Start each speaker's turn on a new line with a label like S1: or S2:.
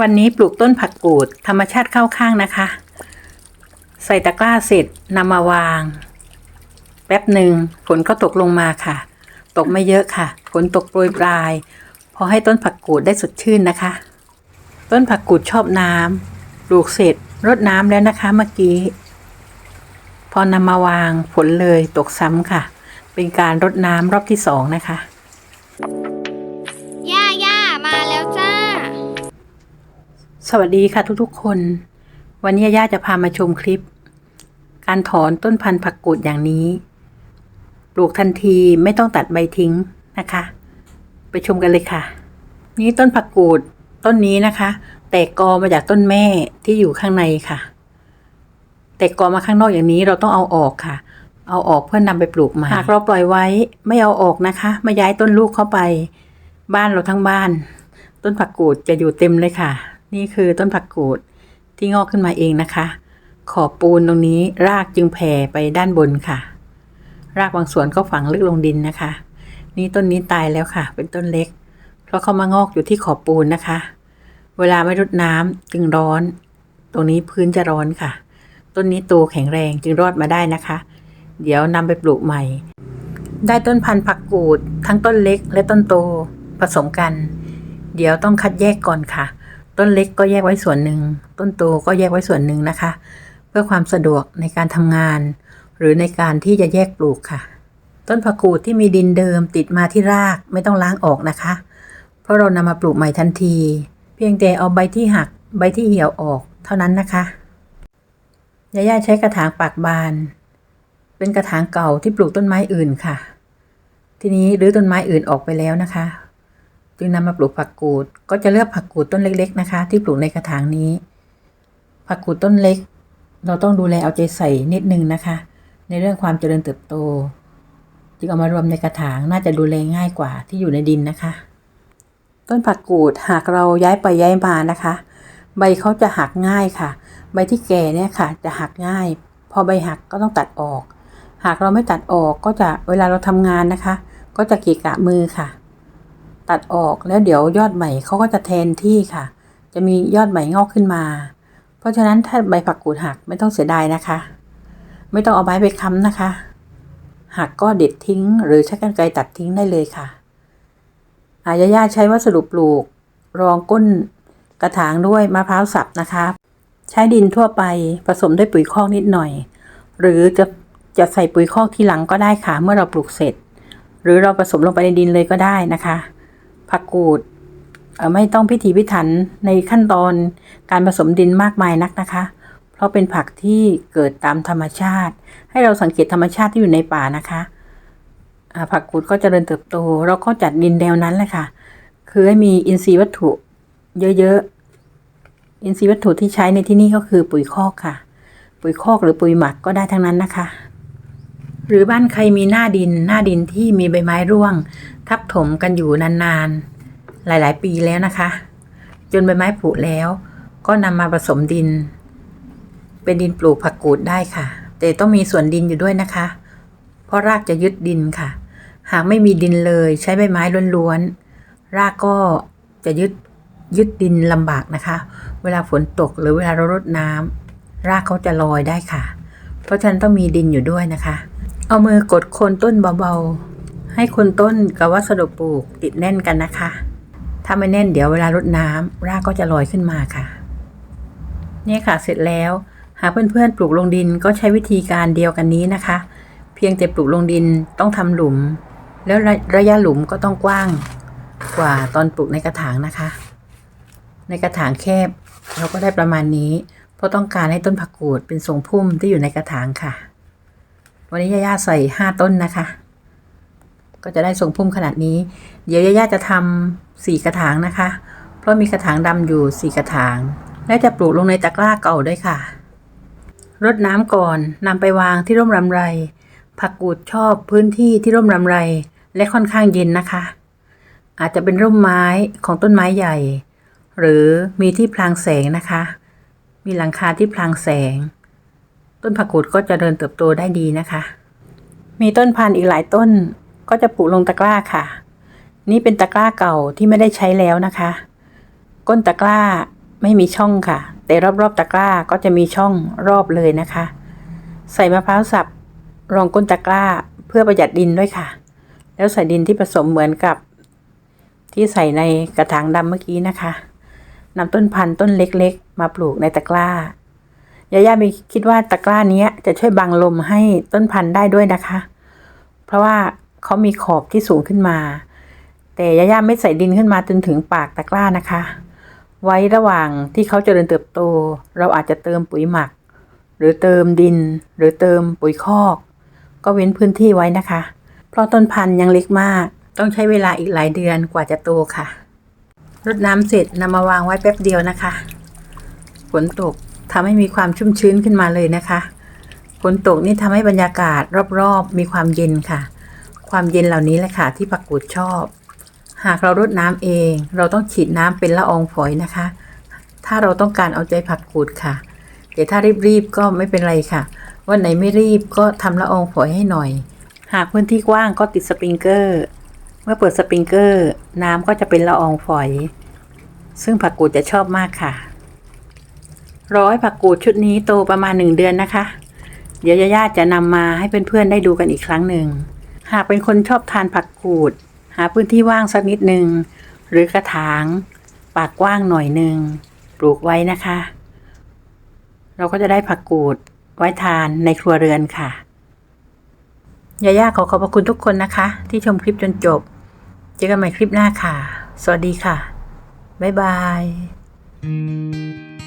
S1: วันนี้ปลูกต้นผักกูดธรรมชาติเข้าข้างนะคะ ใส่ตะกร้าเสร็จนำมาวาง แป๊บหนึ่งฝนก็ตกลงมาค่ะ ตกไม่เยอะค่ะฝนตกโปรยปลาย พอให้ต้นผักกูดได้สดชื่นนะคะ ต้นผักกูดชอบน้ำปลูกเสร็จรดน้ำแล้วนะคะเมื่อกี้ พอนำมาวางฝนเลยตกซ้ำค่ะ เป็นการรดน้ำรอบที่สองนะคะ สวัสดีค่ะทุกๆคน วันนี้ย่าจะพามาชมคลิป การถอนต้นพันธุ์ผักกูดอย่างนี้ ปลูกทันทีไม่ต้องตัดใบทิ้งนะคะ ไปชมกันเลยค่ะ นี่ต้นผักกูดต้นนี้นะคะ แตกกอมาจากต้นแม่ที่อยู่ข้างในค่ะ แตกกอมาข้างนอกอย่างนี้เราต้องเอาออกค่ะ เอาออกเพื่อนนำไปปลูกใหม่หากเราปล่อยไว้ไม่เอาออกนะคะไม่ย้ายต้นลูกเข้าไป บ้านเราทั้งบ้าน ต้นผักกูดจะอยู่เต็มเลยค่ะ นี่คือต้นผักกูดที่งอกขึ้นมาเองนะคะ ขอบปูนตรงนี้รากจึงแผ่ไปด้านบนค่ะ รากบางส่วนก็ฝังลึกลงดินนะคะ นี่ต้นนี้ตายแล้วค่ะ เป็นต้นเล็ก เพราะเขามางอกอยู่ที่ขอบปูนนะคะ เวลาไม่รดน้ำจึงร้อน ตรงนี้พื้นจะร้อนค่ะ ต้นนี้โตแข็งแรงจึงรอดมาได้นะคะ เดี๋ยวนำไปปลูกใหม่ ได้ต้นพันธุ์ผักกูด ทั้งต้นเล็กและต้นโตผสมกัน เดี๋ยวต้องคัดแยกก่อนค่ะ ต้นเล็กก็แยกไว้ส่วนหนึ่ง ต้นโตก็แยกไว้ส่วนหนึ่งนะคะ เพื่อความสะดวกในการทำงาน หรือในการที่จะแยกปลูกค่ะ ต้นผักกูดที่มีดินเดิมติดมาที่รากไม่ต้องล้างออกนะคะ เพราะเรานำมาปลูกใหม่ทันที เพียงแต่เอาใบที่หักใบที่เหี่ยวออกเท่านั้นนะคะยาย่าใช้กระถางปากบาน เป็นกระถางเก่าที่ปลูกต้นไม้อื่นค่ะ ทีนี้รื้อต้นไม้อื่นออกไปแล้วนะคะ จึงนำมาปลูกผักกูด ก็จะเลือกผักกูดต้นเล็ก ๆนะคะ ที่ปลูกในกระถางนี้ ผักกูดต้นเล็ก เราต้องดูแลเอาใจใส่นิดนึงนะคะ ในเรื่องความเจริญเติบโต จึงเอามารวมในกระถางน่าจะดูแลง่ายกว่าที่อยู่ในดินนะคะ ต้นผักกูดหากเราย้ายไปย้ายมานะคะ ใบเขาจะหักง่ายค่ะ ใบที่แก่เนี่ยค่ะ จะหักง่าย พอใบหักก็ต้องตัดออก หากเราไม่ตัดออกก็จะเวลาเราทำงานนะคะ ก็จะเกะกะมือค่ะ ตัดออกแล้วเดี๋ยวยอดใหม่เขาก็จะแทนที่ค่ะ จะมียอดใหม่งอกขึ้นมา เพราะฉะนั้นถ้าใบผักกูดหักไม่ต้องเสียดายนะคะ ไม่ต้องเอาไม้ไปค้ำนะคะหักก็เด็ดทิ้ง หรือใช้กรรไกรตัดทิ้งได้เลยค่ะ อายาย่าใช้วัสดุปลูก รองก้นกระถางด้วยมะพร้าวสับนะคะ ใช้ดินทั่วไปผสมด้วยปุ๋ยคอกนิดหน่อย หรือจะจะใส่ปุ๋ยคอกทีหลังก็ได้ค่ะ เมื่อเราปลูกเสร็จ หรือเราผสมลงไปในดินเลยก็ได้นะคะ ผักกูดไม่ต้องพิถีพิถันในขั้นตอนการผสมดินมากมายนักนะคะ เพราะเป็นผักที่เกิดตามธรรมชาติ ให้เราสังเกตธรรมชาติที่อยู่ในป่านะคะผักกูดก็เจริญเติบโต เราก็จัดดินแนวนั้นแหละค่ะ คือให้มีอินทรีย์วัตถุเยอะๆ อินทรีย์วัตถุที่ใช้ในที่นี่ก็คือปุ๋ยคอกค่ะ ปุ๋ยคอกหรือปุ๋ยหมักก็ได้ทั้งนั้นนะคะ หรือบ้านใครมีหน้าดินหน้าดินที่มีใบไม้ร่วง ทับถมกันอยู่นานๆ หลายๆ ปีแล้วนะคะ จนใบไม้ผุแล้ว ก็นำมาผสมดิน เป็นดินปลูกผักกูดได้ค่ะ แต่ต้องมีส่วนดินอยู่ด้วยนะคะ เพราะรากจะยึดดินค่ะ หากไม่มีดินเลยใช้ใบไม้ล้วนๆ รากก็จะยึดยึดดินลำบากนะคะ เวลาฝนตกหรือเวลาเรารดน้ำรากเขาจะลอยได้ค่ะ เพราะฉะนั้นต้องมีดินอยู่ด้วยนะคะ เอามือกดโคนต้นเบาๆ ให้โคนต้นกับวัสดุปลูกติดแน่นกันนะคะ ถ้าไม่แน่นเดี๋ยวเวลารดน้ำรากก็จะลอยขึ้นมาค่ะเนี่ยค่ะเสร็จแล้ว หากเพื่อนๆปลูกลงดินก็ใช้วิธีการเดียวกันนี้นะคะ เพียงแต่ปลูกลงดินต้องทำหลุม แล้วระระยะหลุมก็ต้องกว้างกว่าตอนปลูกในกระถางนะคะ ในกระถางแคบเราก็ได้ประมาณนี้ เพราะต้องการให้ต้นผักกูดเป็นทรงพุ่มที่อยู่ในกระถางค่ะ วันนี้ย่าๆใส่ห้าต้นนะคะ ก็จะได้ทรงพุ่มขนาดนี้ เดี๋ยวย่าๆจะทำสี่กระถางนะคะ เพราะมีกระถางดำอยู่สี่กระถาง และจะปลูกลงในตะกร้าเก่าด้วยค่ะ รดน้ำก่อนนำไปวางที่ร่มรำไร ผักกูดชอบพื้นที่ที่ร่มรำไร และค่อนข้างเย็นนะคะ อาจจะเป็นร่มไม้ของต้นไม้ใหญ่ หรือมีที่พลางแสงนะคะ มีหลังคาที่พลางแสง ต้นผักกูดก็จะเดินเติบโตได้ดีนะคะ มีต้นพันธุ์อีกหลายต้นก็จะปลูกลงตะกร้าค่ะ นี่เป็นตะกร้าเก่าที่ไม่ได้ใช้แล้วนะคะ ก้นตะกร้าไม่มีช่องค่ะ แต่รอบๆตะกร้าก็จะมีช่องรอบเลยนะคะ ใส่มะพร้าวสับรองก้นตะกร้าเพื่อประหยัดดินด้วยค่ะ แล้วใส่ดินที่ผสมเหมือนกับ ที่ใส่ในกระถางดำเมื่อกี้นะคะนำต้นพันธุ์ต้นเล็กๆ มาปลูกในตะกร้า ยาย่ามีคิดว่าตะกร้านี้จะช่วยบังลมให้ต้นพันธุ์ได้ด้วยนะคะ เพราะว่าเขามีขอบที่สูงขึ้นมา แต่ยาย่าไม่ใส่ดินขึ้นมาจนถึงปากตะกร้านะคะ ไว้ระหว่างที่เขาเจริญเติบโต เราอาจจะเติมปุ๋ยหมัก หรือเติมดิน หรือเติมปุ๋ยคอก ก็เว้นพื้นที่ไว้นะคะ เพราะต้นพันธุ์ยังเล็กมาก ต้องใช้เวลาอีกหลายเดือนกว่าจะโตค่ะรดน้ำเสร็จนำมาวางไว้แป๊บเดียวนะคะ ฝนตก ทำให้มีความชุ่มชื้นขึ้นมาเลยนะคะฝนตกนี่ทำให้บรรยากาศรอบๆ มีความเย็นค่ะ ความเย็นเหล่านี้แหละค่ะ ที่ผักกูดชอบ หากเรารดน้ำเอง เราต้องฉีดน้ำเป็นละอองฝอยนะคะ ถ้าเราต้องการเอาใจผักกูดค่ะ แต่ถ้ารีบๆก็ไม่เป็นไรค่ะ วันไหนไม่รีบก็ทำละอองฝอยให้หน่อย หากพื้นที่กว้างก็ติดสปริงเกอร์ เมื่อเปิดสปริงเกอร์ น้ำก็จะเป็นละอองฝอย ซึ่งผักกูดจะชอบมากค่ะ ร้อยผักกูดชุดนี้โตประมาณหนึ่งเดือนนะคะ เดี๋ยวยาๆจะนำมาให้เพื่อนๆได้ดูกันอีกครั้งหนึ่ง หากเป็นคนชอบทานผักกูด หาพื้นที่ว่างสักนิดหนึ่งหรือกระถาง ปากกว้างหน่อยหนึ่งปลูกไว้นะคะ เราก็จะได้ผักกูดไว้ทานในครัวเรือนค่ะยาย่าขอขอบพระคุณทุกคนนะคะ ที่ชมคลิปจนจบ เจอกันใหม่คลิปหน้าค่ะ สวัสดีค่ะ บ๊ายบาย